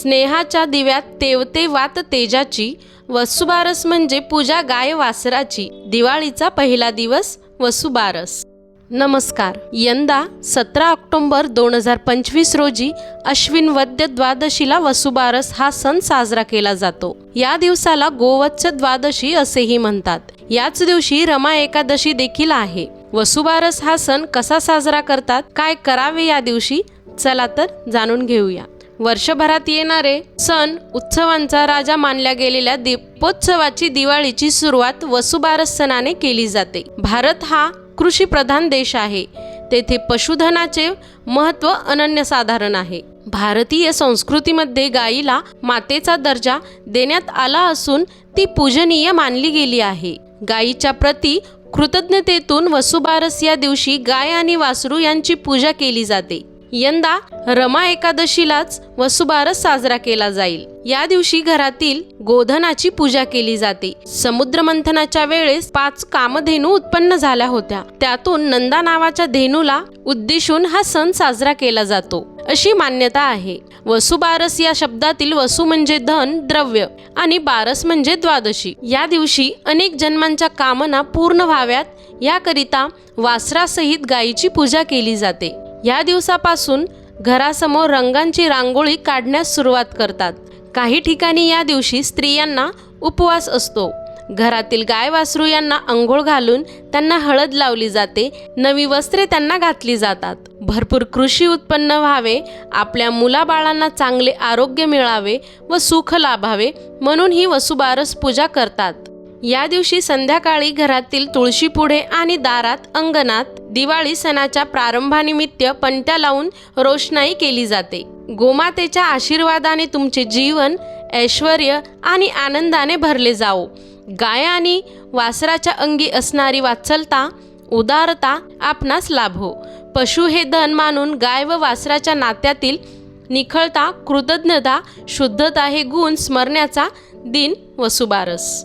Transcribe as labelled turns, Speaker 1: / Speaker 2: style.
Speaker 1: स्नेहाच्या दिव्यात तेवते वात तेजाची वसुबारस म्हणजे पूजा गाय वासराची. दिवाळीचा पहिला दिवस वसुबारस. नमस्कार. यंदा सतरा ऑक्टोंबर दोन हजार पंचवीस रोजी अश्विन वद्य द्वादशीला वसुबारस हा सण साजरा केला जातो. या दिवसाला गोवत्स द्वादशी असेही म्हणतात. याच दिवशी रमा एकादशी देखील आहे. वसुबारस हा सण कसा साजरा करतात काय करावे या दिवशी? चला तर जाणून घेऊया. वर्षभरात येणारे सण उत्सवांचा राजा मानल्या गेलेल्या दीपोत्सवाची दिवाळीची सुरुवात वसुबारस सणाने केली जाते. भारत हा कृषीप्रधान देश आहे. तेथे पशुधनाचे महत्त्व अनन्यसाधारण आहे. भारतीय संस्कृतीमध्ये गायीला मातेचा दर्जा देण्यात आला असून ती पूजनीय मानली गेली आहे. गायीच्या प्रती कृतज्ञतेतून वसुबारस या दिवशी गाय आणि वासरू यांची पूजा केली जाते. यंदा रमा एकादशीलाच वसुबारस साजरा केला जाईल. या दिवशी घरातील गोधनाची पूजा केली जाते. समुद्र मंथनाच्या वेळेस पाच कामधेनू उत्पन्न झाल्या होत्या. त्यातून नंदा नावाच्या धेनूला उद्देशून हा सण साजरा केला जातो. अशी मान्यता आहे. वसुबारस या शब्दातील वसु म्हणजे धन द्रव्य आणि बारस म्हणजे द्वादशी. या दिवशी अनेक जन्मांच्या कामना पूर्ण व्हाव्यात. याकरिता वासरासहित गायीची पूजा केली जाते. या दिवसापासून घरासमोर रंगांची रांगोळी काढण्यास सुरुवात करतात. काही ठिकाणी या दिवशी स्त्रियांना उपवास असतो. घरातील गाय वासरू यांना अंघोळ घालून त्यांना हळद लावली जाते. नवी वस्त्रे त्यांना घातली जातात. भरपूर कृषी उत्पन्न व्हावे आपल्या मुलाबाळांना चांगले आरोग्य मिळावे व सुख लाभावे म्हणून ही वसुबारस पूजा करतात. या दिवशी संध्याकाळी घरातील तुळशीपुढे आणि दारात अंगणात दिवाळी सणाच्या प्रारंभानिमित्त पणत्या लावून रोषणाई केली जाते. गोमातेच्या आशीर्वादाने तुमचे जीवन ऐश्वर आणि आनंदाने भरले जावो. गाय आणि वासराच्या अंगी असणारी वात्सलता उदारता आपणास लाभो. पशु हे धन मानून गाय व वासराच्या नात्यातील निखळता कृतज्ञता शुद्धता हे गुण स्मरण्याचा दिन वसुबारस